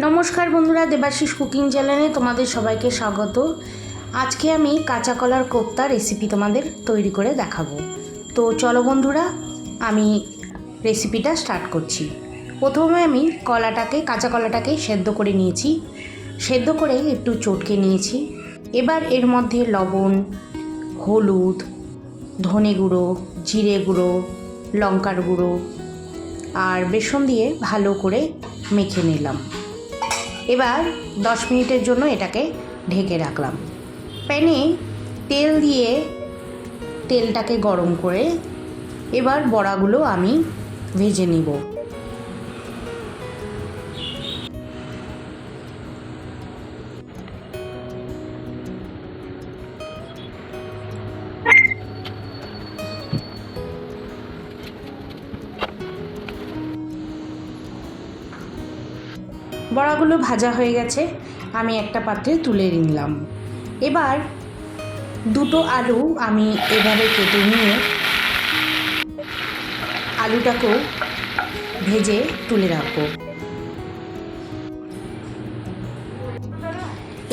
নমস্কার বন্ধুরা, দেবাশিস কুকিং চ্যানেলে তোমাদের সবাইকে স্বাগত। আজকে আমি কাঁচা কলার কোপ্তা রেসিপি তোমাদের তৈরি করে দেখাবো। তো চলো বন্ধুরা, আমি রেসিপিটা স্টার্ট করছি। প্রথমে আমি কলাটাকে, কাঁচা কলাটাকে সেদ্ধ করে নিয়েছি। সেদ্ধ করে একটু চটকে নিয়েছি। এবার এর মধ্যে লবণ, হলুদ, ধনে গুঁড়ো, জিরে গুঁড়ো, লঙ্কার গুঁড়ো আর বেসন দিয়ে ভালো করে মেখে নিলাম। এবার দশ মিনিটের জন্য এটাকে ঢেকে রাখলাম। প্যানে তেল দিয়ে তেলটাকে গরম করে এবার বড়াগুলো আমি ভেজে নিব। বড়াগুলো ভাজা হয়ে গেছে, আমি একটা পাত্রে তুলে নিলাম। এবার দুটো আলু আমি এভাবে কেটে নিয়ে আলুটাকেও ভেজে তুলে রাখব।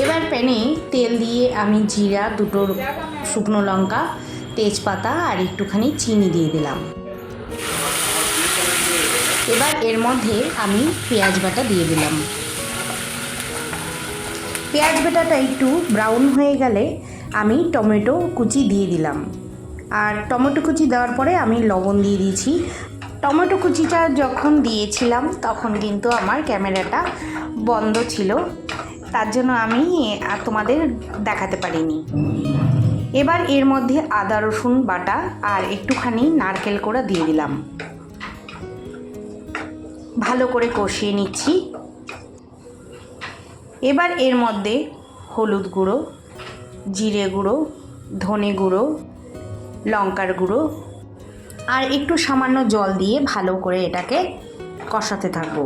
এবার প্যানে তেল দিয়ে আমি জিরা, দুটো শুকনো লঙ্কা, তেজপাতা আর একটুখানি চিনি দিয়ে দিলাম। এবার এর মধ্যে আমি পেঁয়াজ বাটা দিয়ে দিলাম। পেঁয়াজ বাটাটা একটু ব্রাউন হয়ে গেলে আমি টমেটো কুচি দিয়ে দিলাম। আর টমেটো কুচি দেওয়ার পরে আমি লবণ দিয়ে দিয়েছি। টমেটো কুচিটা যখন দিয়েছিলাম, তখন কিন্তু আমার ক্যামেরাটা বন্ধ ছিল। তার জন্য আমি তোমাদের দেখাতে পারিনি। এবার এর মধ্যে আদা রসুন বাটা আর একটুখানি নারকেল কোড়া দিয়ে দিলাম। ভালো করে কষিয়ে নিচ্ছি। এবার এর মধ্যে হলুদ গুঁড়ো, জিরে গুঁড়ো, ধনে গুঁড়ো, লঙ্কার গুঁড়ো আর একটু সামান্য জল দিয়ে ভালো করে এটাকে কষাতে থাকব।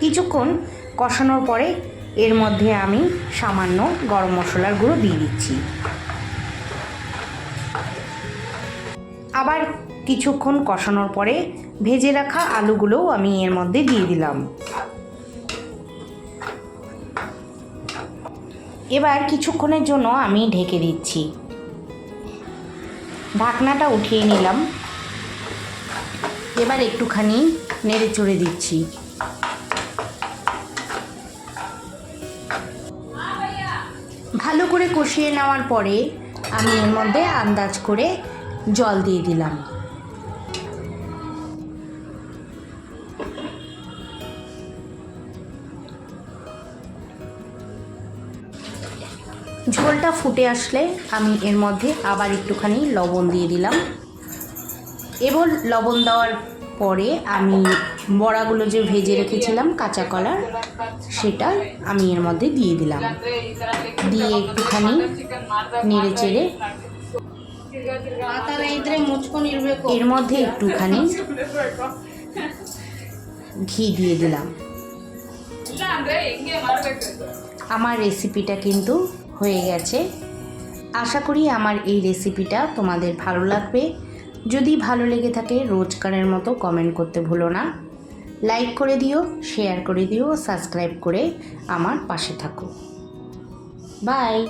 কিছুক্ষণ কষানোর পরে এর মধ্যে আমি সামান্য গরম মশলার গুঁড়ো দিয়ে দিচ্ছি। আবার কিছুক্ষণ কষানোর পরে ভেজে রাখা আলুগুলোও আমি এর মধ্যে দিয়ে দিলাম। এবার কিছুক্ষণের জন্য আমি ঢেকে দিচ্ছি। ঢাকনাটা উঠিয়ে নিলাম। এবার একটুখানি নেড়ে চড়ে দিচ্ছি। ভালো করে কষিয়ে নেওয়ার পরে আমি এর মধ্যে আন্দাজ করে জল দিয়ে দিলাম। ঝোলটা ফুটে আসলে আমি এর মধ্যে আবার একটুখানি লবণ দিয়ে দিলাম। এবার লবণ দেওয়ার পরে আমি বড়াগুলো যে ভেজে রেখেছিলাম কাঁচা কলার, সেটা আমি এর মধ্যে দিয়ে দিলাম। দিয়ে একটুখানি নেড়ে চেড়ে এর মধ্যে একটুখানি ঘি দিয়ে দিলাম। আমার রেসিপিটা কিন্তু হয়ে গেছে। আশা করি আমার এই রেসিপিটা তোমাদের ভালো লাগবে। যদি ভালো লেগে থাকে রোজকারের মতো কমেন্ট করতে ভুলো না। লাইক করে দিও শেয়ার করে দিও সাবস্ক্রাইব করে আমার পাশে থাকো। বাই